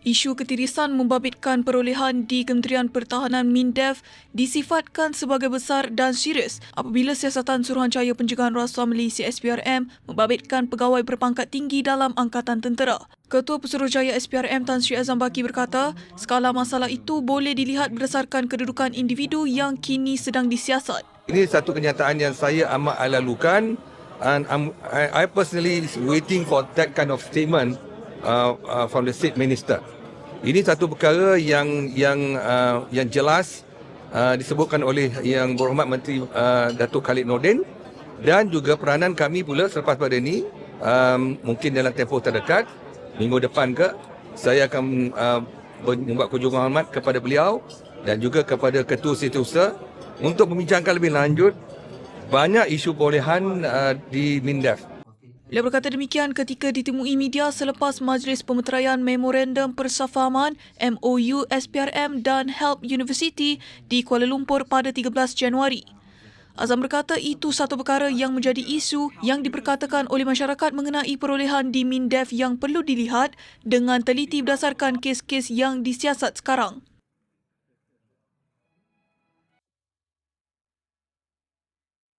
Isu ketirisan membabitkan perolehan di Kementerian Pertahanan MINDEF disifatkan sebagai besar dan serius apabila siasatan Suruhanjaya Pencegahan Rasuah Malaysia SPRM membabitkan pegawai berpangkat tinggi dalam Angkatan Tentera. Ketua Pesuruhjaya SPRM Tan Sri Azam Baki berkata, skala masalah itu boleh dilihat berdasarkan kedudukan individu yang kini sedang disiasat. Ini satu kenyataan yang saya amat alalukan and I'm, I, personally is waiting for that kind of statement uh, from the state minister. Ini satu perkara yang yang uh, yang jelas uh, disebutkan oleh yang berhormat Menteri uh, Datuk Khalid Nordin dan juga peranan kami pula selepas pada ini um, mungkin dalam tempoh terdekat minggu depan ke saya akan uh, membuat kunjungan hormat kepada beliau dan juga kepada ketua setiausaha untuk membincangkan lebih lanjut banyak isu perolehan uh, di MINDEF. Beliau berkata demikian ketika ditemui media selepas Majlis Pemeteraian Memorandum Persafahaman MOU SPRM dan HELP University di Kuala Lumpur pada 13 Januari. Azam berkata itu satu perkara yang menjadi isu yang diperkatakan oleh masyarakat mengenai perolehan di MINDEF yang perlu dilihat dengan teliti berdasarkan kes-kes yang disiasat sekarang.